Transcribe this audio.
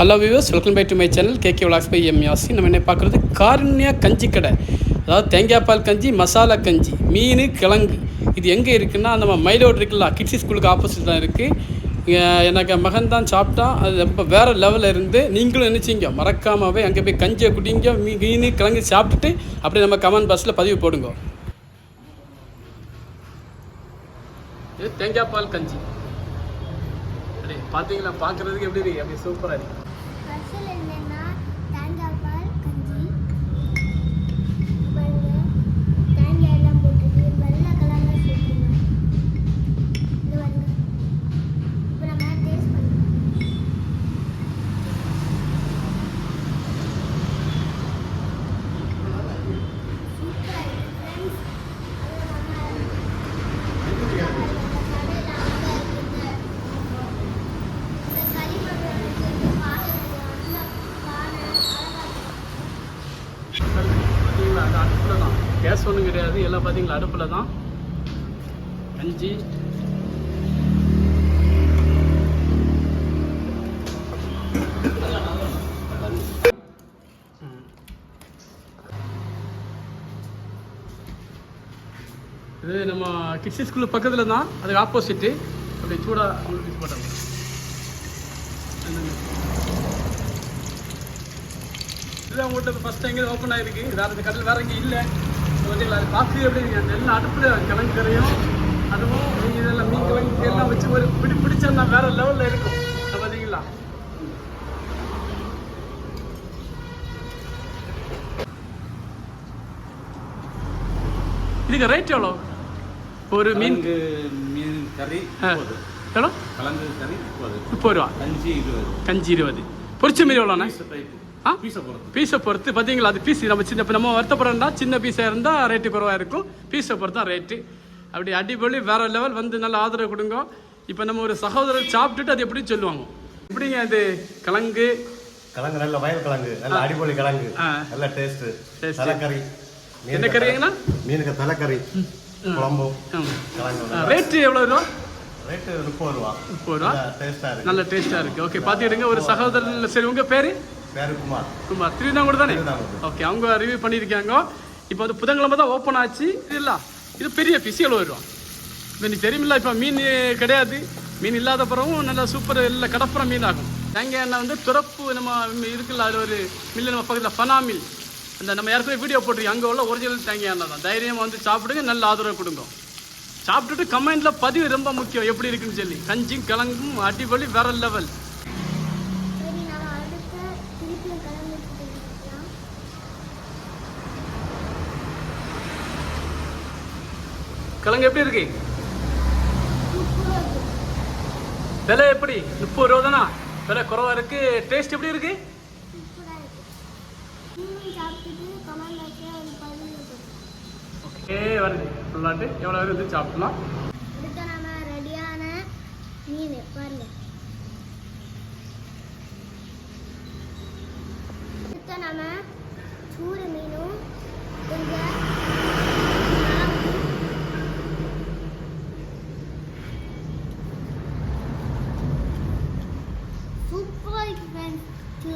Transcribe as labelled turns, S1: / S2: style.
S1: Hello viewers welcome back to my channel KK vlogs by M யாசி நம்ம என்ன பார்க்குறது காரண்யா கஞ்சி கடை. அதாவது தேங்காய் பால் கஞ்சி மசாலா கஞ்சி மீன் கிழங்கு. இது எங்கே இருக்குன்னா நம்ம மயிலோடு இருக்குல்ல கிட்ஸி ஸ்கூலுக்கு ஆப்போசிட் தான் இருக்குது எனக்கு மகன் தான் சாப்பிட்டா அது ரொம்ப வேறு லெவலில் இருந்து நீங்களும் நினச்சிங்க. மறக்காமவே அங்கே போய் கஞ்சியை குடிங்க மீ- மீன் கிழங்கு சாப்பிட்டுட்டு அப்படியே நம்ம கமெண்ட் பாக்ஸில் பதிவு போடுங்க. இது தேங்காய் பால் கஞ்சி. பார்த்தீங்களா பார்க்குறதுக்கு எப்படி இருக்கு? அப்படி சூப்பராக இருக்கு
S2: ஸ்பெஷல் என்னன்னா தேங்காய் பால் கஞ்சி பாருங்க தேங்காய் எல்லாம் போட்டுட்டு வெள்ளை கலர்ல சேர்க்கணும் இது பாருங்க இப்போ நம்ம டேஸ்ட் பண்ணலாம் சூப்பராக இருக்கு ஃப்ரெண்ட்ஸ் அது நம்ம கடையில் அங்கே இருக்குது இந்த களிமண் இருக்குது பாத்திரம் அந்த பானை அழகாக
S1: பார்த்தீங்களா அது அடுப்பில் தான் கேஸ் ஒன்றும் கிடையாது. எல்லாம் பார்த்தீங்களா அடுப்பில் தான். கஞ்சி இது நம்ம கிட்ஸி ஸ்கூல் பக்கத்தில் தான். அதுக்கு ஆப்போசிட்டு அப்படி சூடாக உங்களுக்கு போட்டாங்க இதுதான் உங்கள்கிட்ட ஃபஸ்ட் டைம் ஓப்பன் ஆகிருக்கு வேறு இந்த கடல் வேறு இங்கே இல்லை. பார்த்தீங்களா அது பார்த்து எப்படி எல்லாம் அடுப்பில் கிழங்கு கரையும். அதுவும் இதெல்லாம் மீன் கிழங்கு எல்லாம் வச்சு ஒரு பிடி பிடிச்சா வேற லெவலில் இருக்கும். பார்த்தீங்களா இதுக்கு ரேட் எவ்வளோ ஒரு மீன்
S3: மீன் கறி
S1: எவ்வளோ
S3: கலங்கு கறி முப்பது.
S1: முப்பது ரூபா.
S3: அஞ்சு இருபது.
S1: கஞ்சி இருபது. பொரிச்ச மீன் எவ்வளோண்ணா
S3: பீஸ் பொறுத்து.
S1: பார்த்தீங்களா அது பீஸ் நம்ம சின்ன இப்போ நம்ம வருத்தப்படுறோம்னா சின்ன பீஸாக இருந்தால் ரேட்டு குறவாக இருக்கும். பீஸை பொறுத்து தான் ரேட்டு அப்படி அடிப்பொலி வேற லெவல் வந்து நல்ல ஆதரவு கொடுங்க. இப்போ நம்ம ஒரு சகோதரர் சாப்பிட்டுட்டு அது எப்படி சொல்லுவாங்க? எப்படிங்க இது கிழங்கு
S4: கிழங்கு நல்ல வயல் கிழங்கு நல்ல அடிப்பொலி கிழங்கு. நல்ல டேஸ்ட். தலைக்கறி
S1: என்ன கறிங்கண்ணா?
S4: மீனுக்கு தலைக்கறி குழம்பு
S1: ரேட்டு எவ்வளோ ரூபா?
S4: ரேட்டு முப்பது ரூபா.
S1: முப்பது ரூபா? நல்ல டேஸ்ட்டாக இருக்குது ஓகே பார்த்துக்கிடுங்க ஒரு சகோதரர் சரி உங்கள் பேர்?
S4: பேரு குமார்.
S1: குமார் திருவிதாங்கூர் தானே. ஓகே அவங்க ரிவ்யூ பண்ணியிருக்காங்க. இப்போ வந்து புதன்கிழமை தான் ஓப்பன் ஆச்சு. இது இல்ல இது பெரிய எழுபது ரூபா இப்போ நீ தெரியுமில்ல இப்போ மீன் கிடையாது. மீன் இல்லாத பிறகும் நல்லா சூப்பர் இல்லை கடப்புற மீன் ஆகும் தேங்காய் எண்ணெய் வந்து துறப்பு நம்ம இருக்குல்ல அதில் ஒரு மில்லு நம்ம பக்கத்தில் ஃபனா மில் அந்த நம்ம ஏற்கனவே வீடியோ போட்டிருக்கோம். அங்கே உள்ள ஒரிஜினல் தேங்காய் எண்ணெய் தான் தைரியமாக வந்து சாப்பிடுங்க நல்ல ஆதரவு கொடுங்க. சாப்பிட்டுட்டு கமெண்ட்ல பதிவு ரொம்ப முக்கியம். எப்படி இருக்குன்னு சொல்லி. கஞ்சும் கிழங்கும் அடிபொலி வேற லெவல் கிழங்கு எப்படி இருக்கு? விலை எப்படி? முப்பது ரூபா தானா? விலை குறவா இருக்கு. டேஸ்ட் எப்படி இருக்கு? ஓகே வருது. ஃபுல்லாட்டு எவ்வளோ வருது சாப்பிடலாம். நம்ம แม่นคื